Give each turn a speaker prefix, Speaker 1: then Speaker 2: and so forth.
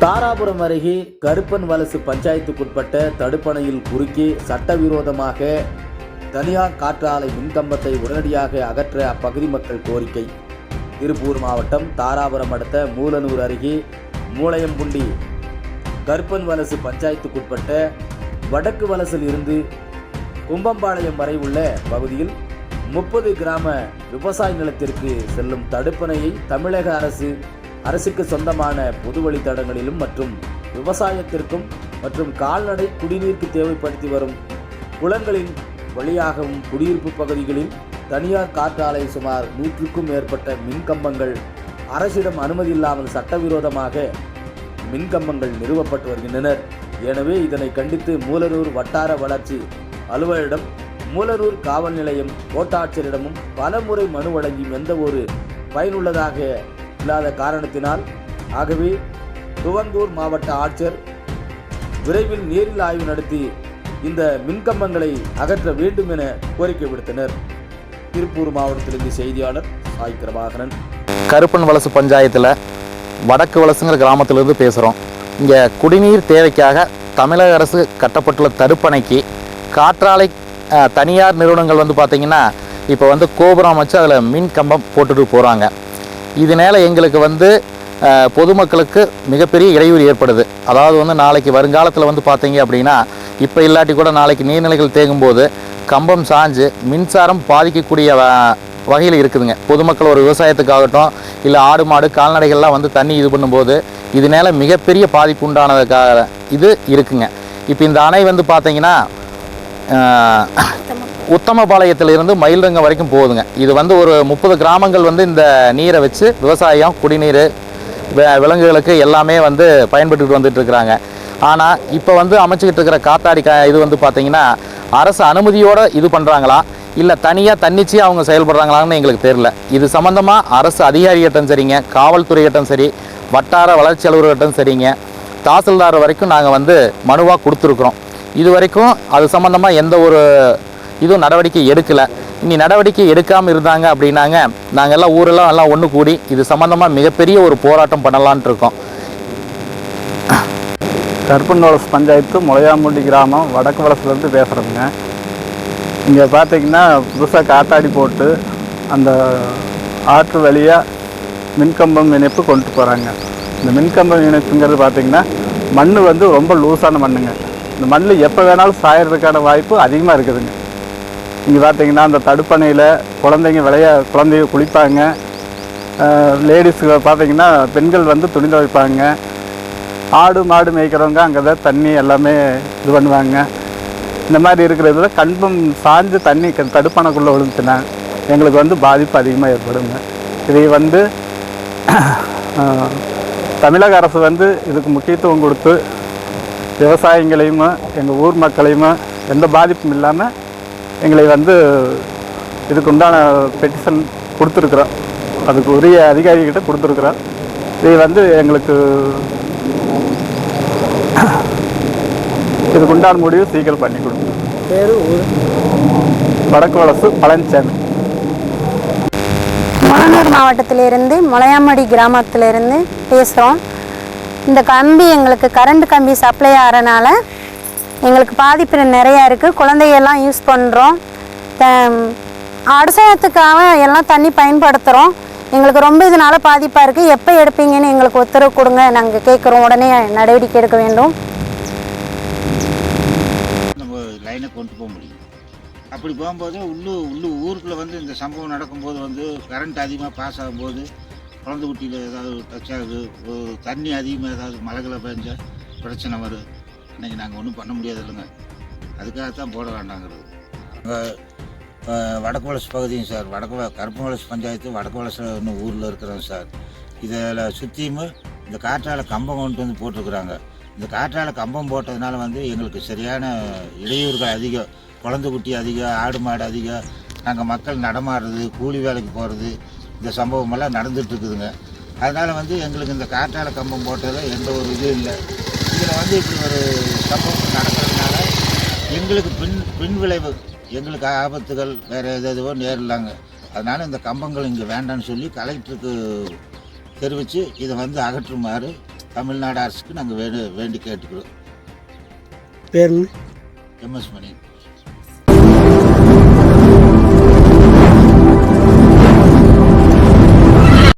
Speaker 1: தாராபுரம் அருகே கருப்பன் வலசு பஞ்சாயத்துக்குட்பட்ட தடுப்பணையில் குறுக்கே சட்டவிரோதமாக தனியார் காற்றாலை மின்கம்பத்தை உடனடியாக அகற்ற அப்பகுதி மக்கள் கோரிக்கை. திருப்பூர் மாவட்டம் தாராபுரம் அடுத்த மூலனூர் அருகே மூளையம்புண்டி கருப்பன் வலசு பஞ்சாயத்துக்குட்பட்ட வடக்கு வலசில் இருந்து கும்பம்பாளையம் வரை உள்ள பகுதியில் முப்பது கிராம விவசாய நிலத்திற்கு செல்லும் தடுப்பணையை தமிழக அரசு அரசுக்கு சொந்தமான பொது வழித்தடங்களிலும் மற்றும் விவசாயத்திற்கும் மற்றும் கால்நடை குடிநீருக்கு தேவைப்படுத்தி வரும் குளங்களின் வழியாகவும் குடியிருப்பு பகுதிகளில் தனியார் காற்றாலை சுமார் நூற்றுக்கும் மேற்பட்ட மின்கம்பங்கள் அரசிடம் அனுமதி இல்லாமல் சட்டவிரோதமாக மின்கம்பங்கள் நிறுவப்பட்டு வருகின்றனர். எனவே இதனை கண்டித்து மூலனூர் வட்டார வளர்ச்சி அலுவலரிடம் மூலரூர் காவல் நிலையம் கோட்டாட்சியரிடமும் பலமுறை மனு வழங்கியும் எந்த ஒரு பயனுள்ளதாக இல்லாத காரணத்தினால் ஆகவே துவந்தூர் மாவட்ட ஆட்சியர் விரைவில் நேரில் ஆய்வு நடத்தி இந்த மின்கம்பங்களை அகற்ற வேண்டும் என கோரிக்கை விடுத்தனர். திருப்பூர் மாவட்டத்திலிருந்து செய்தியாளர் சாய் பிரபாகரன்.
Speaker 2: கருப்பன் வலசு பஞ்சாயத்தில் வடக்கு வலசுங்கிற கிராமத்திலிருந்து பேசுகிறோம் இங்கே குடிநீர் தேவைக்காக தமிழக அரசு கட்டப்பட்டுள்ள தடுப்பணைக்கு காற்றாலை தனியார் நிறுவனங்கள் வந்து பார்த்திங்கன்னா இப்போ வந்து கோபுரம் வச்சு அதில் மின் கம்பம் போட்டுட்டு போகிறாங்க இதனால் எங்களுக்கு வந்து பொதுமக்களுக்கு மிகப்பெரிய இடையூறு ஏற்படுது. அதாவது வந்து நாளைக்கு வருங்காலத்தில் வந்து பார்த்தீங்க அப்படின்னா இப்போ இல்லாட்டி கூட நாளைக்கு நீர்நிலைகள் தேங்கும்போது கம்பம் சாஞ்சு மின்சாரம் பாதிக்கக்கூடிய வகையில் இருக்குதுங்க. பொதுமக்கள் ஒரு விவசாயத்துக்காகட்டும் இல்லை ஆடு மாடு கால்நடைகள்லாம் வந்து தண்ணி இது பண்ணும்போது இதனால் மிகப்பெரிய பாதிப்பு உண்டானதுக்காக இது இருக்குங்க. இப்போ இந்த அணை வந்து பார்த்தீங்கன்னா உத்தமபாளையத்திலிருந்து மயில்ரங்கம் வரைக்கும் போகுதுங்க. இது வந்து ஒரு முப்பது கிராமங்கள் வந்து இந்த நீரை வச்சு விவசாயம் குடிநீர் விலங்குகளுக்கு எல்லாமே வந்து பயன்பட்டுக்கிட்டு வந்துட்டு இருக்கிறாங்க. ஆனால் இப்போ வந்து அமைச்சுக்கிட்டு இருக்கிற காத்தாடி கா இது வந்து பார்த்திங்கன்னா அரசு அனுமதியோடு இது பண்ணுறாங்களா இல்லை தனியாக தன்னிச்சையாக அவங்க செயல்படுறாங்களான்னு எங்களுக்கு தெரில இது சம்மந்தமாக அரசு அதிகாரிகிட்டும் சரிங்க காவல்துறையிட்டும் சரி வட்டார வளர்ச்சி அலுவலர்கிட்டும் சரிங்க. தாசில்தார் வரைக்கும் நாங்கள் வந்து மனுவாக கொடுத்துருக்குறோம். இது வரைக்கும் அது சம்மந்தமாக எந்த ஒரு இதுவும் நடவடிக்கை எடுக்கலை. இனி நடவடிக்கை எடுக்காமல் இருந்தாங்க அப்படின்னாங்க. நாங்கள் எல்லாம் ஊரெல்லாம் எல்லாம் ஒன்று கூடி இது சம்மந்தமாக மிகப்பெரிய ஒரு போராட்டம் பண்ணலான்ட்டு இருக்கோம்.
Speaker 3: கருப்பன் பஞ்சாயத்து முளையாம்பூண்டி கிராமம் வடக்கு வலசுலேருந்து பேசுகிறோங்க இங்கே பார்த்தீங்கன்னா புதுசாக காத்தாடி போட்டு அந்த ஆற்று வழியாக மின்கம்பம் இணைப்பு கொண்டு போகிறாங்க இந்த மின்கம்பம் இணைப்புங்கிறது பார்த்திங்கன்னா மண் வந்து ரொம்ப லூஸான மண்ணுங்க. இந்த மண்ணில் எப்போ வேணாலும் சாயறதுக்கான வாய்ப்பு அதிகமாக இருக்குதுங்க. இங்கே பார்த்தீங்கன்னா அந்த தடுப்பணையில் குழந்தைங்க விளையா குழந்தைங்க குளிப்பாங்க. லேடிஸுக்கு பார்த்தீங்கன்னா பெண்கள் வந்து துணி துவைப்பாங்க ஆடு மாடு மேய்க்கிறவங்க அங்கே தான் தண்ணி எல்லாமே இது பண்ணுவாங்க. இந்த மாதிரி இருக்கிறதுல கண்பம் சாஞ்சு தண்ணி க- தடுப்பணைக்குள்ளே விழுந்துச்சுன்னா எங்களுக்கு வந்து பாதிப்பு அதிகமாக ஏற்படுங்க. இதை வந்து தமிழக அரசு வந்து இதுக்கு முக்கியத்துவம் கொடுத்து விவசாயிகளையும் எங்கள் ஊர் மக்களையும் எந்த பாதிப்பும் இல்லாமல் எங்களை வந்து இதுக்கு உண்டான பெட்டிஷன் கொடுத்துருக்குறோம். அதுக்கு உரிய அதிகாரிகிட்ட கொடுத்துருக்குறோம். இதை வந்து எங்களுக்கு இதுக்கு உண்டான முடிவு சீக்கிரம் பண்ணி கொடுங்க
Speaker 1: பேரு
Speaker 3: வடக்கு வலசு பழனிசாமி
Speaker 4: முழனூர் மாவட்டத்திலிருந்து முளையாமடி கிராமத்திலிருந்து பேசுகிறோம் இந்த கம்பி எங்களுக்கு கரண்ட் கம்பி சப்ளை ஆகிறனால எங்களுக்கு பாதிப்பு நிறையா இருக்குது குழந்தையெல்லாம் யூஸ் பண்ணுறோம் அரசாங்கத்துக்காக எல்லாம் தண்ணி பயன்படுத்துகிறோம் எங்களுக்கு ரொம்ப இதனால பாதிப்பாக இருக்குது எப்போ எடுப்பீங்கன்னு எங்களுக்கு உத்தரவு கொடுங்க. நாங்கள் கேட்குறோம் உடனே நடவடிக்கை எடுக்க வேண்டும்.
Speaker 5: நம்ம லைனை கொண்டு போக முடியும். அப்படி போகும்போது உள்ளு உள்ளு ஊருக்குள்ளே வந்து இந்த சம்பவம் நடக்கும்போது வந்து கரண்ட் அதிகமாக பாஸ் ஆகும்போது குழந்தை குட்டியில் ஏதாவது டச் ஆகுது ஒரு தண்ணி அதிகமாக ஏதாவது மலைகளை பெஞ்சால் பிரச்சனை வரும். இன்னைக்கு நாங்கள் ஒன்றும் பண்ண முடியாது இல்லைங்க அதுக்காகத்தான் போட வேண்டாங்கிறது. நாங்கள் வடக்கு வளசு பகுதியும் சார் வடக்கு கருப்பு வளசு பஞ்சாயத்து வடக்கு இன்னும் ஊரில் இருக்கிறோம் சார். இதில் சுற்றியும் இந்த காற்றால் கம்பம் கொண்டு வந்து போட்டிருக்குறாங்க. இந்த காற்றால் கம்பம் போட்டதுனால வந்து எங்களுக்கு சரியான இடையூறுகள் அதிகம். குழந்தை குட்டி அதிகம் ஆடு மாடு அதிகம். நாங்கள் மக்கள் நடமாடுறது கூலி வேலைக்கு போகிறது இந்த சம்பவமெல்லாம் நடந்துட்டு இருக்குதுங்க அதனால் வந்து எங்களுக்கு இந்த காற்றால கம்பம் போட்டதில் எந்த ஒரு இதுவும் இல்லை. இதில் வந்து இப்படி ஒரு சம்பவம் நடக்கிறதுனால எங்களுக்கு பின் பின் விளைவு எங்களுக்கு ஆபத்துகள் வேறு எது எதுவோ நேரலாங்க அதனால் இந்த கம்பங்கள் இங்கே வேண்டாம்னு சொல்லி கலெக்டருக்கு தெரிவித்து இதை வந்து அகற்றுமாறு தமிழ்நாடு அரசுக்கு நாங்கள் வேண்டு வேண்டி கேட்டுக்கிறோம்.
Speaker 6: பேருங்க.
Speaker 5: எம்எஸ் மணி.